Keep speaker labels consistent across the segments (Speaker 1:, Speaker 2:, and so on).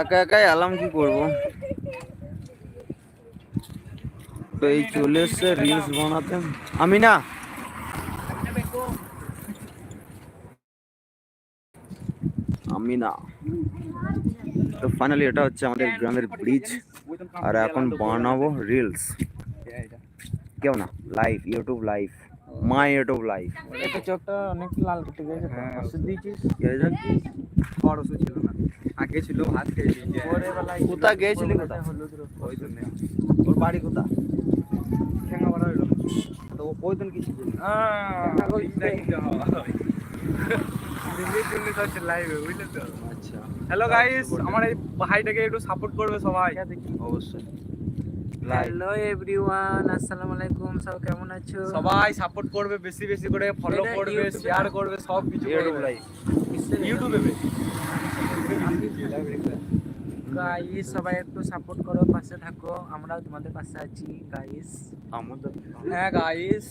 Speaker 1: একা একাই এলাম কি করব? তো এই চলে এসছে রিলস বানাতে। আমি না আমি না তো ফাইনালি এটা হচ্ছে আমাদের গ্রামের ব্রিজ আর এখন বানাবো রিলস কেউ না live YouTube live my YouTube live
Speaker 2: এটা চোখটা অনেক লাল কেটে গেছে
Speaker 1: হ্যাঁ।
Speaker 2: ওষুধ দিয়েছিস?
Speaker 3: খাওয়ার ওষুধ ছিল না। আগে ছিল ভাত খেয়েছি।
Speaker 2: বেলায়
Speaker 1: কোথা গিয়েছিলি কোথা?
Speaker 2: হলুদ
Speaker 3: ওই জন্য।
Speaker 1: ওর বাড়ি কোথা
Speaker 3: ঠেঙ্গা বড় হইল
Speaker 1: তো ওই দিন কিছু দিন
Speaker 3: লাইভে বুঝলে তো?
Speaker 1: আচ্ছা।
Speaker 3: হ্যালো গাইস আমার এই ভাইটাকে একটু সাপোর্ট করবে সবাই।
Speaker 1: অবশ্যই।
Speaker 2: হ্যালো এভরিওয়ান আসসালামু আলাইকুম সব কেমন আছো?
Speaker 3: সবাই সাপোর্ট করবে বেশি বেশি করে ফলো করবে শেয়ার করবে সব কিছু করবে। ইউটিউবে
Speaker 2: গাইস সবাই একটু সাপোর্ট করো পাশে থাকো। আমরাও তোমাদের পাশে আছি গাইস
Speaker 1: আমাদের
Speaker 3: হ্যাঁ গাইস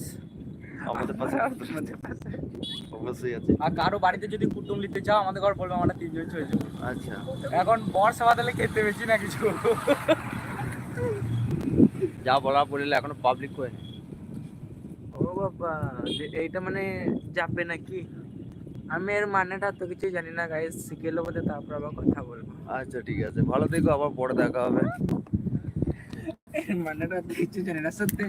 Speaker 1: আমাদের পাশে অবশ্যই আছে।
Speaker 3: আর কারও বাড়িতে যদি কুটুম নিতে চাও আমাদের ঘর বলবে আমরা তিনজন চলে যাব।
Speaker 1: আচ্ছা।
Speaker 3: এখন বর সেবা তাহলে খেতে বেশি না কিছু।
Speaker 1: যা বলা বলিল এখনও পাবলিক করে
Speaker 2: ও বাবা যে- এইটা মানে যাবে নাকি? আমি এর মানেটা তো কিছু জানি না গাইস শিখে নেব তো তারপর আবার কথা বলব।
Speaker 1: আচ্ছা ঠিক আছে। ভালো থেকো আবার পরে দেখা হবে।
Speaker 2: এর মানেটা তো কিছু জানি না সত্যি।